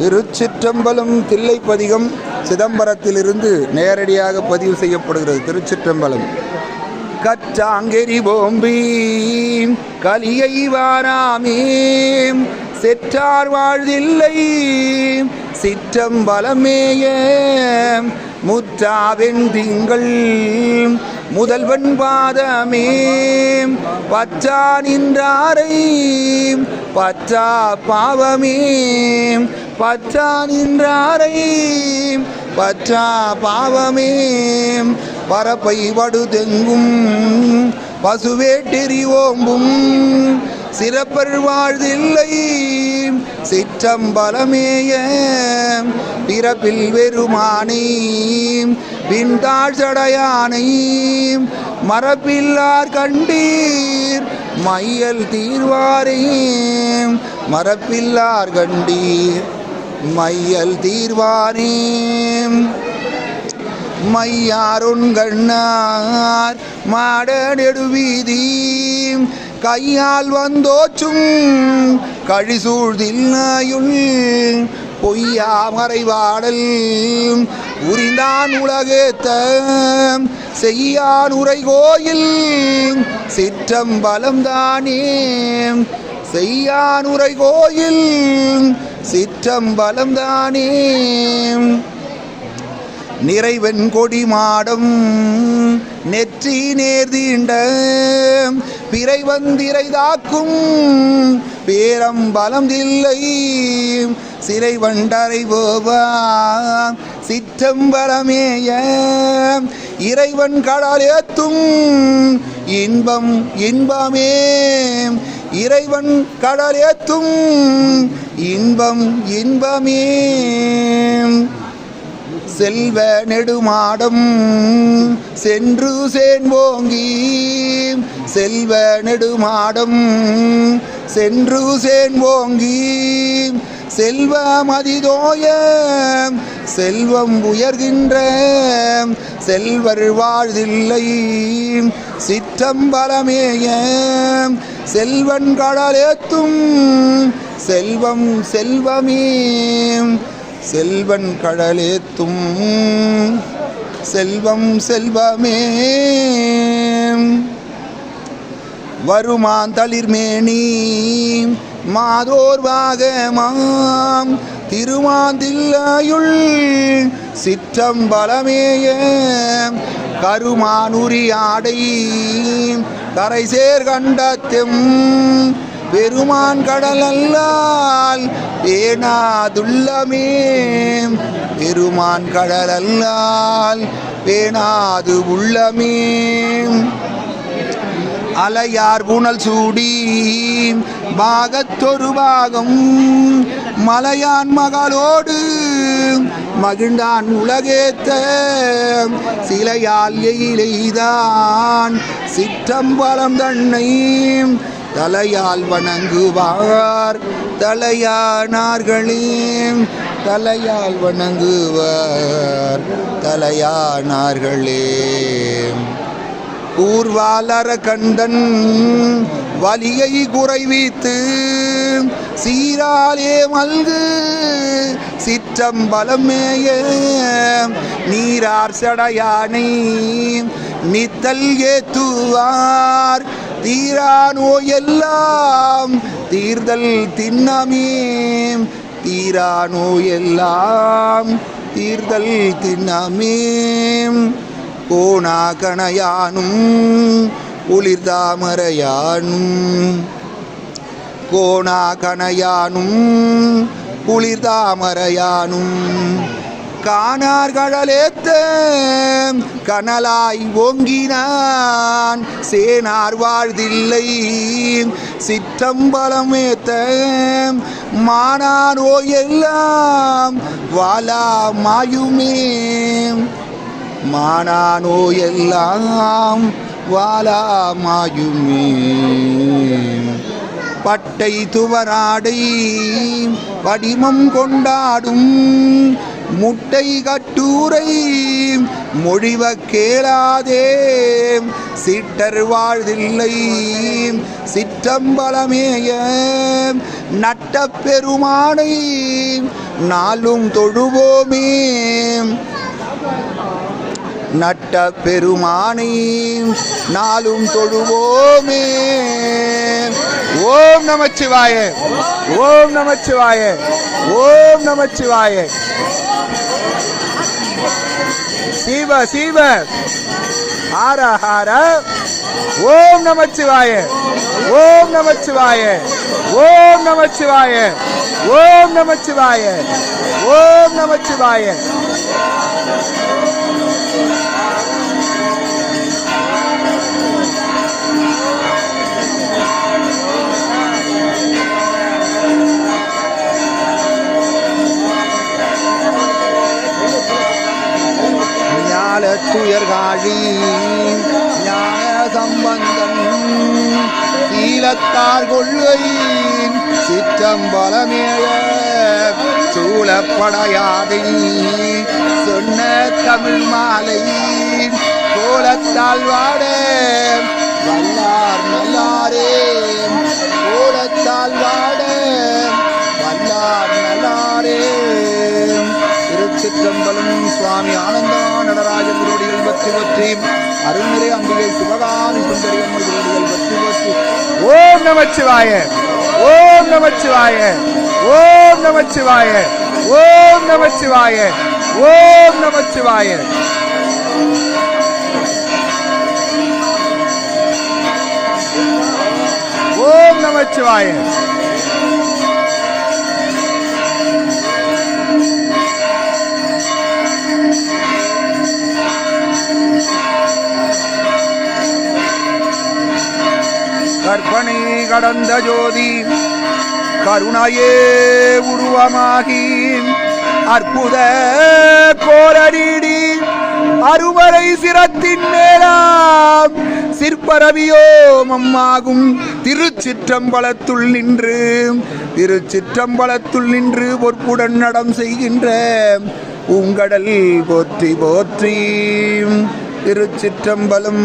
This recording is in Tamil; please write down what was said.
திருச்சிற்றம்பலம் தில்லைப்பதிகம் சிதம்பரத்திலிருந்து நேரடியாக பதிவு செய்யப்படுகிறது. திருச்சிற்றம்பலம். கற்றாங்கெரி போம்பி கலியை வாராமே செற்றார் வாழ்தில்லை சிற்றம்பலமேய முற்றாவெண் திங்கள் முதல்வன் பாதமே பச்சா நின்றாரை. பச்சா பாவமே. பச்சா நின்றாரை. பச்சா பாவமே. பரப்பை வடுதெங்கும். பசுவேட்டெறி ஓம்பும். சிறப்பர் வாழ்தில்லை. சிற்றம்பலமேய. பிறப்பில் வெறுமானை. பின்தாழ் சடையானை. மரப்பில்லார் கண்டீர். மையல் தீர்வாரே. மரப்பில்லார் கண்டீர். மையல் தீர்வாரே. மையாருண்கண்ணார் மாட நெடுவீதீம் கையால் வந்தோச்சும் கழிசூழ்தில் நாயுள் பொய்யா மறைவாடல் உரிந்தான் உலகேத்த செய்யான் உரை கோயில் சிற்றம்பலம் தானே செய்யான் உரை கோயில் சிற்றம்பலம் தானே நிறைவன் கொடி மாடம். நெற்றி நேர்தீண்ட பிறை வந்திரை தாக்கும் பேரம்பலம் இல்லை சிறை வண்டரை போவா சிற்றம்பலமேய இறைவன் கடலேத்தும் இன்பம் இன்பமே இறைவன் கடலேத்தும் இன்பம் இன்பமே செல்வ நெடுமாடம் சென்று சேன்வோங்கி செல்வ நெடுமாடம் சென்று சேன்வோங்கி செல்வ மதிதோய செல்வம் உயர்கின்ற செல்வர் வாழ்தில்லை. சிற்றம்பலமேய செல்வன் கடலேத்தும் செல்வம் செல்வமே. செல்வன் கடலேத்தும் செல்வம் செல்வமே. வருமான் தளிர்மேனி மாதோர் வாகமாம் திருமாந்தில்லையுள் சிற்றம்பலமேய கருமானுரி ஆடை கரை கண்டத்தும் பெருமான் கடல் அல்லால் பேணாதுள்ளமே. பெருமான் கடல் அல்லால் பேணாது உள்ளமே. அலையார் புனல் சூடி பாகத்தொரு பாகம். மலையான் மகளோடு மகிழ்ந்தான் உலகேத்த. சிலையால் எயிலைதான் சிற்றம்பலம் தன்னை தலையால் வணங்குவார். தலையானார்களே தலையால் வணங்குவார். தலையானார்களே ஊர்வாலர கண்டன் வலியை குறைவித்து சீராலே மல்கு சிற்றம்பலமேய நீரார் சடையானை நித்தல் ஏத்துவார். தீரா நோயெல்லாம் தீர்தல் திண்ணமே தீரா நோயெல்லாம் தீர்தல் திண்ணமே கோணா கணையானும் குளிர்தாமரையானும். கோணா கணையானும் குளிர்தாமரையானும். காணார் கடலேத்த கனலாய் ஓங்கினான். சேனார் வாழ்தில்லை. சிற்றம்பலம் ஏத்த மானானோ எல்லாம் வாலா மாயுமே. மானானோ எல்லாம் வாலா மாயுமே. பட்டை துவராடை வடிமம் கொண்டாடும் முட்டை கட்டுரை மொழிவ கேளாதே. சிட்டர் வாழ்தில்லை சிற்றம்பலமேய. நட்ட பெருமானை நாளும் தொழுவோமே. நட்ட பெருமானை நாளும் தொழுவோமே. ஓம் நமச்சிவாய ஓம் நமச்சிவாய ஓம் நமச்சிவாய. சீவ சீவ. ஹார ஹார. ஓம் நமச்சிவாய ஓம் நமச்சிவாய ஓம் நமச்சிவாய ஓம் நமச்சிவாய ஓம் நமச்சிவாய. நாழி ஞான சம்பந்தம் சீலத்தார் கொள்கை சிற்றம்பலமேழ சூழப்படையாதை சொன்ன தமிழ் மாலை கோலத்தால் வாட வல்லார் நல்லாரே. கோலத்தால் வாட வல்லார் நல்லாரே. திருச்சிற்றம்பலம் சுவாமி ஆனந்தம் பற்றி பற்றி அருள்நிறை அம்பிகை சிவகாமி சுந்தரி அம்மன் குருடிகள் பற்றி பற்றி ஓம் நமச்சிவாய ஓம் நமச்சிவாய ஓம் நமச்சிவாய ஓம் நமச்சிவாய ஓம் நமச்சிவாய. ஓம் நமச்சிவாய. கற்பனை கடந்த ஜோதி கருணையே உருவமாகி அற்புத கோரடி அறுவரை சிரத்தின் மேலாம் சிற்பரவியோமம்மாகும் திருச்சிற்றம்பலத்துள் நின்று திருச்சிற்றம்பலத்துள் நின்று பொற்புடன் நடம் செய்கின்ற உங்கடல் போற்றி போற்றி திருச்சிற்றம்பலம்.